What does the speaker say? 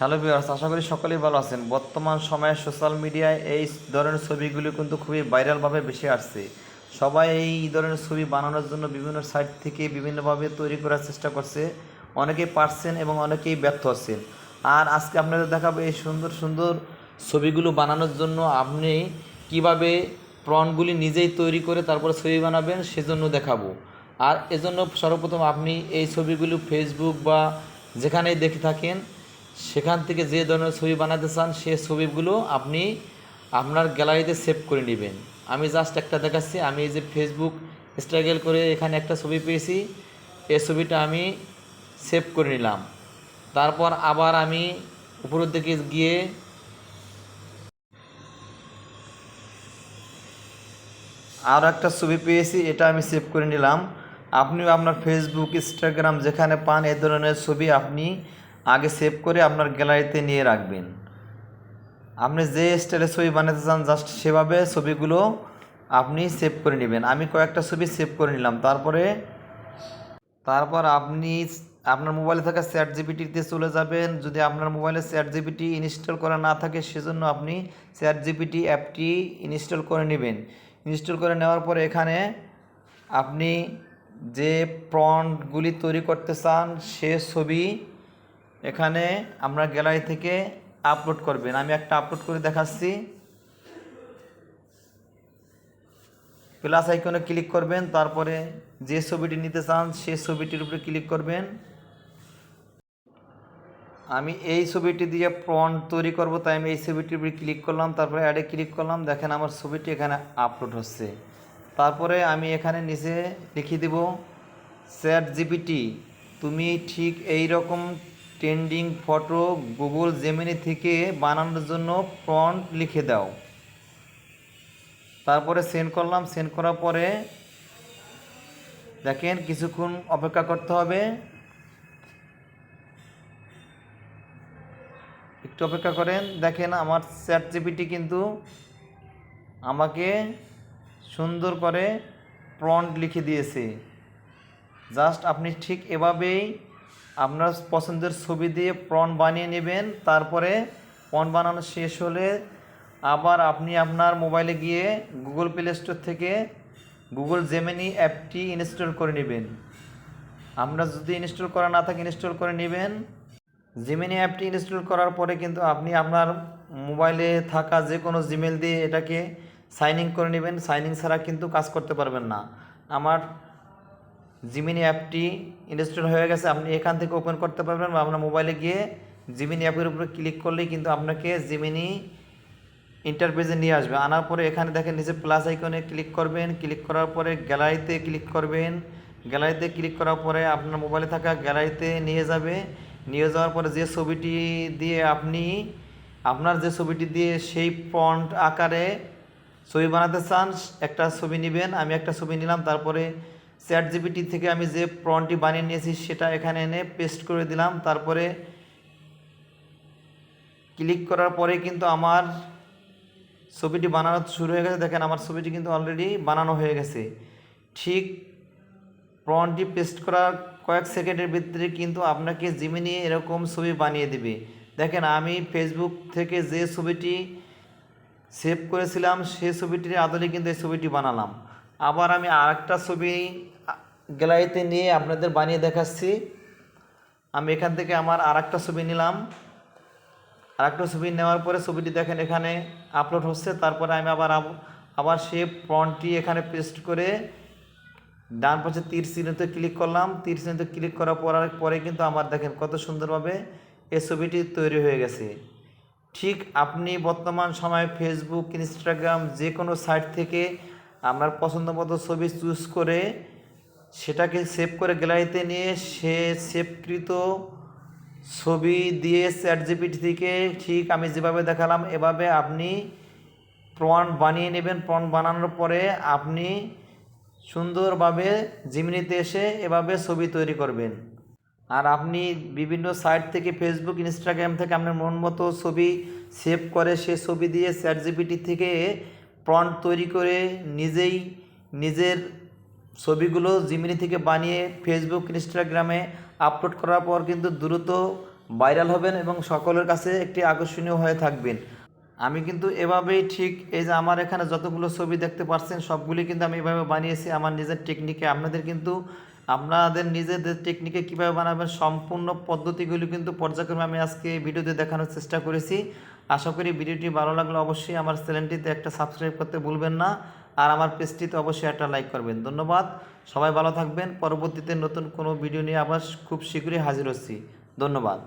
Hello viewers, আশা করি সকলেই ভালো আছেন। বর্তমান সময়ে সোশ্যাল মিডিয়ায় এই ধরনের ছবিগুলি কিন্তু খুবই ভাইরালভাবে বেশি আসছে। সবাই এই ধরনের ছবি বানানোর জন্য বিভিন্ন সাইট থেকে বিভিন্নভাবে তৈরি করার চেষ্টা করছে। অনেকেই পারছেন এবং অনেকেই ব্যর্থ হচ্ছেন। আর আজকে আপনাদের দেখাবো এই সুন্দর সুন্দর ছবিগুলো বানানোর জন্য আপনি কীভাবে প্রণগুলি নিজেই তৈরি করে তারপরে ছবি বানাবেন সেজন্য দেখাবো। আর এজন্য সর্বপ্রথম আপনি এই ছবিগুলো ফেসবুক বা যেখানেই দেখে থাকেন সেখান থেকে যে ধরনের ছবি বানাতে চান, সে ছবিগুলো আপনি আপনার গ্যালারিতে সেভ করে নেবেন। আমি জাস্ট একটা দেখাচ্ছি, আমি এই যে ফেসবুক স্ট্রাগল করে এখানে একটা ছবি পেয়েছি, এই ছবিটা আমি সেভ করে নিলাম। তারপর আবার আমি উপরের দিকে গিয়ে আর একটা ছবি পেয়েছি, এটা আমি সেভ করে নিলাম। আপনিও আপনার ফেসবুক ইনস্টাগ্রাম যেখানে পান এ ধরনের ছবি আপনি আগে সেভ করে আপনার গ্যালারিতে নিয়ে রাখবেন। আপনি যে স্টাইলে ছবি বানাতে চান জাস্ট সেভাবে ছবিগুলো আপনি সেভ করে নেবেন। আমি কয়েকটা ছবি সেভ করে নিলাম। তারপরে, তারপর আপনি আপনার মোবাইলে থাকা চ্যাট জিপিটিতে চলে যাবেন। যদি আপনার মোবাইলে চ্যাট জিপিটি ইনস্টল করা না থাকে, সেজন্য আপনি চ্যাট জিপিটি অ্যাপটি ইনস্টল করে নেবেন। ইনস্টল করে নেওয়ার পরে এখানে আপনি যে প্রন্টগুলি তৈরি করতে চান, সে ছবি এখানে আমরা গ্যালারি থেকে আপলোড করবেন। আমি একটা আপলোড করে দেখাচ্ছি। প্লাস আইকনে ক্লিক করবেন, তারপরে যে ছবিটি নিতে চান, সে ছবিটির উপরে ক্লিক করবেন। আমি এই ছবিটি দিয়ে প্রন্ট তৈরি করব, তাই আমি এই ছবিটির উপরে ক্লিক করলাম, তারপরে অ্যাডে ক্লিক করলাম। দেখেন আমার ছবিটি এখানে আপলোড হচ্ছে। তারপরে আমি এখানে নিচে লিখে দেব, চ্যাট জিপিটি, তুমি ঠিক এই রকম ট্রেন্ডিং ফটো গুগল জেমিনি থেকে বানানোর জন্য প্রন্ট লিখে দাও। তারপরে সেন্ড করলাম, সেন্ড করার পরে দেখেন কিছুক্ষণ অপেক্ষা করতে হবে। একটু অপেক্ষা করেন, দেখেন আমার চ্যাট জিপিটি কিন্তু আমাকে সুন্দর করে প্রন্ট লিখে দিয়েছে। জাস্ট আপনি ঠিক এভাবেই আপনার পছন্দের ছবি দিয়ে প্রন বানিয়ে নেবেন, তারপরে প্রন বানানো শেষ হলে আবার আপনি আপনার মোবাইলে গিয়ে গুগল প্লে স্টোর থেকে গুগল জেমিনি অ্যাপটি ইনস্টল করে নেবেন। আপনার যদি ইনস্টল করা না থাকে, ইনস্টল করে নেবেন। জিমেনি অ্যাপটি ইনস্টল করার পরে কিন্তু আপনি আপনার মোবাইলে থাকা যে কোনো জিমেল দিয়ে এটাকে সাইন ইন করে নেবেন। সাইন ইন ছাড়া কিন্তু কাজ করতে পারবেন না। আমার জিমিনি অ্যাপটি ইনস্টল হয়ে গেছে। আপনি এখান থেকে ওপেন করতে পারবেন বা আপনার মোবাইলে গিয়ে জিমিনি অ্যাপের উপরে ক্লিক করলেই কিন্তু আপনাকে জিমিনি ইন্টারপেজে নিয়ে আসবে। আনার পরে এখানে দেখেন নিচে প্লাস আইকনে ক্লিক করবেন। ক্লিক করার পরে গ্যালারিতে ক্লিক করবেন। গ্যালারিতে ক্লিক করার পরে আপনার মোবাইলে থাকা গ্যালারিতে নিয়ে যাবে। নিয়ে যাওয়ার পরে যে ছবিটি দিয়ে আপনি আপনার যে ছবিটি দিয়ে সেই ফন্ট আকারে ছবি বানাতে চান, একটা ছবি নেবেন। আমি একটা ছবি নিলাম, তারপরে চ্যাট জিপিটি থেকে আমি যে প্রনটি বানিয়ে নিয়েছি সেটা এখানে এনে পেস্ট করে দিলাম। তারপরে ক্লিক করার পরে কিন্তু আমার ছবিটি বানানো শুরু হয়ে গেছে। দেখেন আমার ছবিটি কিন্তু অলরেডি বানানো হয়ে গেছে। ঠিক প্রনটি পেস্ট করার কয়েক সেকেন্ডের ভিতরে কিন্তু আপনাকে জিমিনি এরকম ছবি বানিয়ে দেবে। দেখেন আমি ফেসবুক থেকে যে ছবিটি সেভ করেছিলাম সেই ছবিটির আদলে কিন্তু এই ছবিটি বানালাম। আবার আমি আরেকটা ছবি গ্যালারিতে নিয়ে আপনাদের বানিয়ে দেখাচ্ছি। আমি এখান থেকে আমার আরেকটা ছবি নিলাম। আর একটা ছবি নেওয়ার পরে ছবিটি দেখেন এখানে আপলোড হচ্ছে। তারপরে আমি আবার আবার সে ফন্টটি এখানে পেস্ট করে ডান পাশে তীর চিহ্নতে ক্লিক করলাম। তীর চিহ্নতে ক্লিক করার পর পরে কিন্তু আমার দেখেন কত সুন্দরভাবে এই ছবিটি তৈরি হয়ে গেছে। ঠিক আপনি বর্তমান সময়ে ফেসবুক ইনস্টাগ্রাম যে কোনো সাইট থেকে আপনার পছন্দ মতো ছবি চুজ করে সেটাকে সেভ করে গ্যালারিতে নিয়ে সে সেভকৃত ছবি দিয়ে চ্যাট জিপিটি থেকে ঠিক আমি যেভাবে দেখালাম, এভাবে আপনি প্রন বানিয়ে নেবেন। প্রন বানানোর পরে আপনি সুন্দরভাবে জিমিনিতে এসে এভাবে ছবি তৈরি করবেন। আর আপনি বিভিন্ন সাইট থেকে ফেসবুক ইনস্টাগ্রাম থেকে আপনার মন মতো ছবি সেভ করে সে ছবি দিয়ে চ্যাট জিপিটি থেকে প্রন্ট তৈরি করে নিজেই নিজের ছবিগুলো জিমিনি থেকে বানিয়ে ফেসবুক ইনস্টাগ্রামে আপলোড করার পর কিন্তু দ্রুত ভাইরাল হবেন এবং সকলের কাছে একটি আকর্ষণীয় হয়ে থাকবেন। আমি কিন্তু এভাবেই ঠিক এই যে আমার এখানে যতগুলো ছবি দেখতে পাচ্ছেন সবগুলি কিন্তু আমি এভাবে বানিয়েছি। আমার নিজের টেকনিকে আপনাদের কিন্তু, আপনাদের নিজেদের টেকনিকে কীভাবে বানাবেন, সম্পূর্ণ পদ্ধতিগুলি কিন্তু পর্যায়ক্রমে আমি আজকে ভিডিওতে দেখানোর চেষ্টা করেছি। আশা করি ভিডিওটি ভালো লাগলে অবশ্যই আমার চ্যানেলটিতে একটা সাবস্ক্রাইব করতে ভুলবেন না আর আমার পেজটিতে অবশ্যই একটা লাইক করবেন। ধন্যবাদ। সবাই ভালো থাকবেন। পরবর্তীতে নতুন কোনো ভিডিও নিয়ে আবার খুব শীঘ্রই হাজির হচ্ছি। ধন্যবাদ।